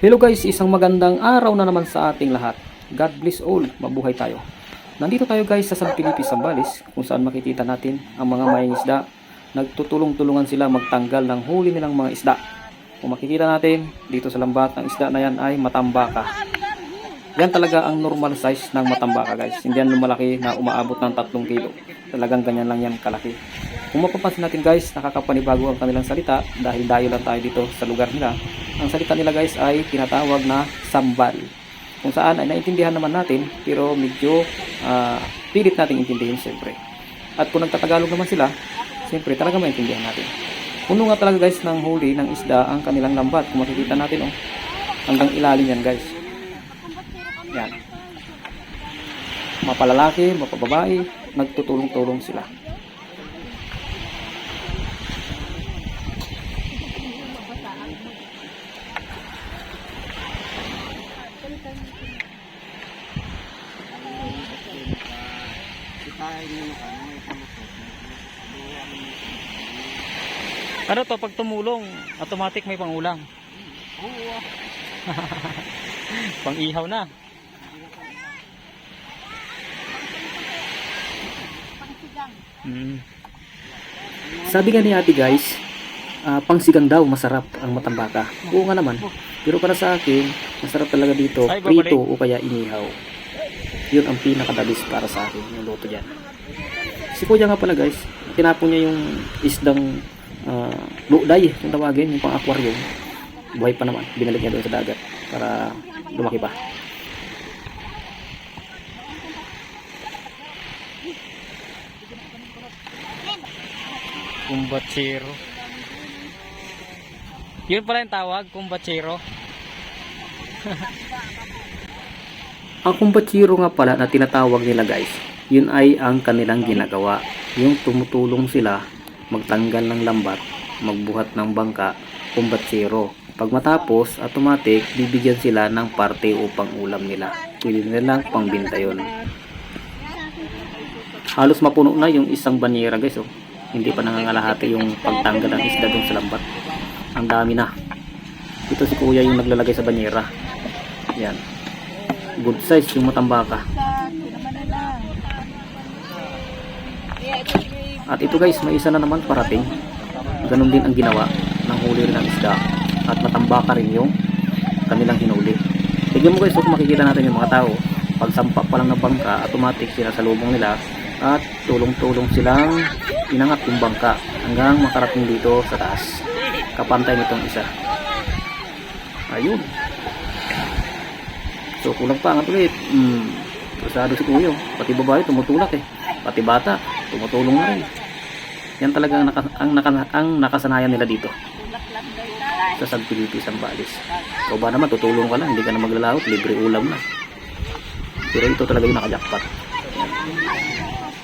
Hello guys, isang magandang araw na naman sa ating lahat. God bless all, mabuhay tayo. Nandito tayo guys sa San Felipe, Zambales, kung saan makikita natin ang mga mayang isda. Nagtutulong-tulungan sila magtanggal ng huli nilang mga isda. Kung makikita natin, dito sa lambat ng isda na yan ay matambaka. Yan talaga ang normal size ng matambaka guys. Hindi yan lumalaki na umaabot ng 3 kilo. Talagang ganyan lang yan kalaki. Kung mapapansin natin guys, nakakapanibago ang kanilang salita dahil dayo lang tayo dito sa lugar nila. Ang salita nila guys ay tinatawag na sambal. Kung saan ay naintindihan naman natin pero medyo ah, pilit nating intindihin siyempre. At kung nagtatagalog naman sila, siyempre talaga maintindihan natin. Puno nga talaga guys ng huli ng isda ang kanilang lambat. Kung makikita natin oh, hanggang ilalim yan guys. Yan. Mapalalaki, mapababae, nagtutulong-tulong sila. Ano to, pag tumulong, automatic may pangulam. Pang ihaw na. Mm. Sabi nga ni ate guys, ah, pangsigang daw masarap ang matambaka. Oo nga naman. Pero para sa akin, masarap talaga dito, prito o kaya inihaw. Yun ang pinakadabis para sa akin, yung luto dyan. Si kuya nga pala guys, tinapon niya yung isdang uh, luday, yung tawagin, yung pang aquarium. Buhay pa naman, binalik niya doon sa dagat para lumaki pa. Kumbatsero. Yun pala yung tawag, kumbatsero. Ang kumbachiro nga pala na tinatawag nila guys, yun ay ang kanilang ginagawa. Yung tumutulong sila magtanggal ng lambat, magbuhat ng bangka, kumbachiro. Pag matapos, automatic, bibigyan sila ng parte upang ulam nila. Pwede nilang pangbinta yun. Halos mapuno na yung isang banyera guys. Oh. Hindi pa nangangalahati yung pagtanggal ng isda dun sa lambat. Ang dami na. Ito si kuya yung naglalagay sa banyera. Yan good size yung matambaka. At ito guys, may isa na naman parating. Ganon din ang ginawa ng huli ng isda. At matambaka rin yung kanilang hinuli. Tignan mo guys, kung makikita natin yung mga tao. Pag sampa pa lang ng bangka, automatic sila sa lubong nila. At tulong-tulong silang inangat yung bangka hanggang makarating dito sa taas. Kapantay nitong isa. Ayun. So kulang pa angat ulit. Hmm. Si Kuya. Pati babae tumutulak eh. Pati bata tumutulong na rin. Yan talaga ang, naka, ang, naka, ang nakasanayan nila dito. Sa San Felipe, Zambales. Ikaw ba naman tutulong ka lang, hindi ka na maglalawot, libre ulam na. Pero ito talaga yung nakajakpat.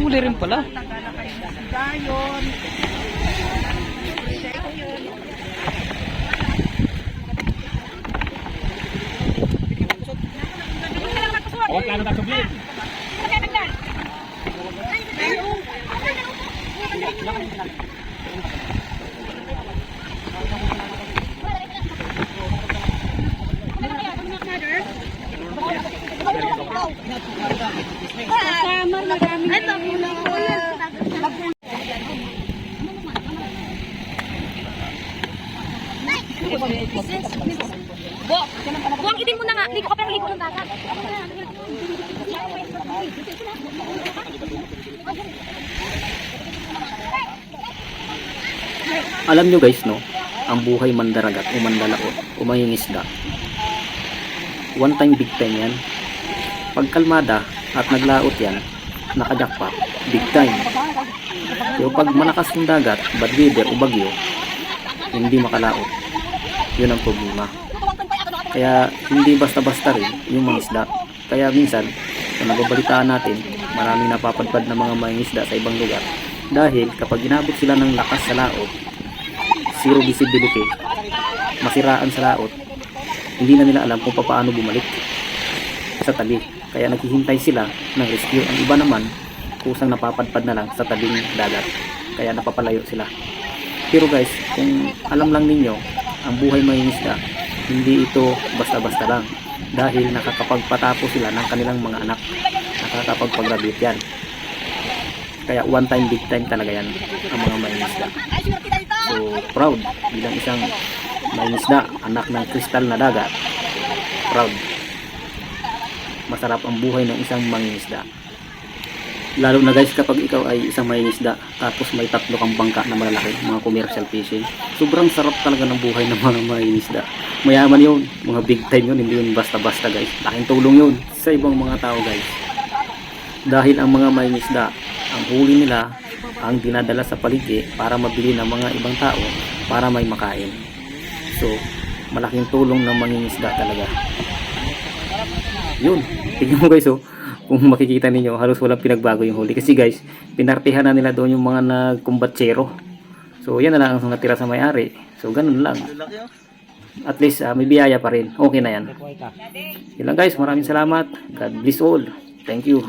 Huli rin pala. Gayon! Oh, kano na kabili? Alam nyo guys, no? Ang buhay mandaragat o mandalaot o mangingisda. One time big time yan. Pag kalmada at naglaot yan, nakajakpat, big time. Pero pag malakas ng dagat, bad weather o bagyo, hindi makalaot. Yun ang problema. Kaya hindi basta-basta rin yung mga isda. Kaya minsan, kung nababalitaan natin, maraming napapadpad na mga mangingisda sa ibang lugar. Dahil kapag inabot sila ng lakas sa laot, zero visibility, masiraan sa laot, hindi na nila alam kung paano bumalik sa tabi. Kaya naghihintay sila ng rescue. Ang iba naman, kusang napapadpad na lang sa tabing dagat. Kaya napapalayo sila. Pero guys, kung alam lang ninyo, ang buhay mangingisda, hindi ito basta-basta lang. Dahil nakakapagpatapo sila ng kanilang mga anak. Nakakapagpag-graduate yan. Kaya one time, big time talaga yan ang mga mangingisda. So, proud bilang isang mangingisda, anak ng kristal na dagat. Proud. Masarap ang buhay ng isang mangingisda. Lalo na guys kapag ikaw ay isang mangingisda tapos may tatlo kang bangka na malalaki, mga commercial fishing. Sobrang sarap talaga ng buhay ng mga mangingisda. Mayaman yun, mga big time yun, hindi yun basta-basta guys. Laking tulong yun sa ibang mga tao guys. Dahil ang mga mangingisda, ang huli nila ang dinadala sa palengke para mabili ng mga ibang tao para may makain. So, malaking tulong ng mangingisda talaga. Yun, tignan mo guys oh, kung makikita ninyo, halos walang pinagbago yung huli. Kasi guys, pinartihan na nila doon yung mga nagkumbatsero. So, yan na lang ang natira sa may-ari. So, ganun lang. At least, ah, may biyaya pa rin. Okay na yan. Yun lang guys, maraming salamat. God bless all. Thank you.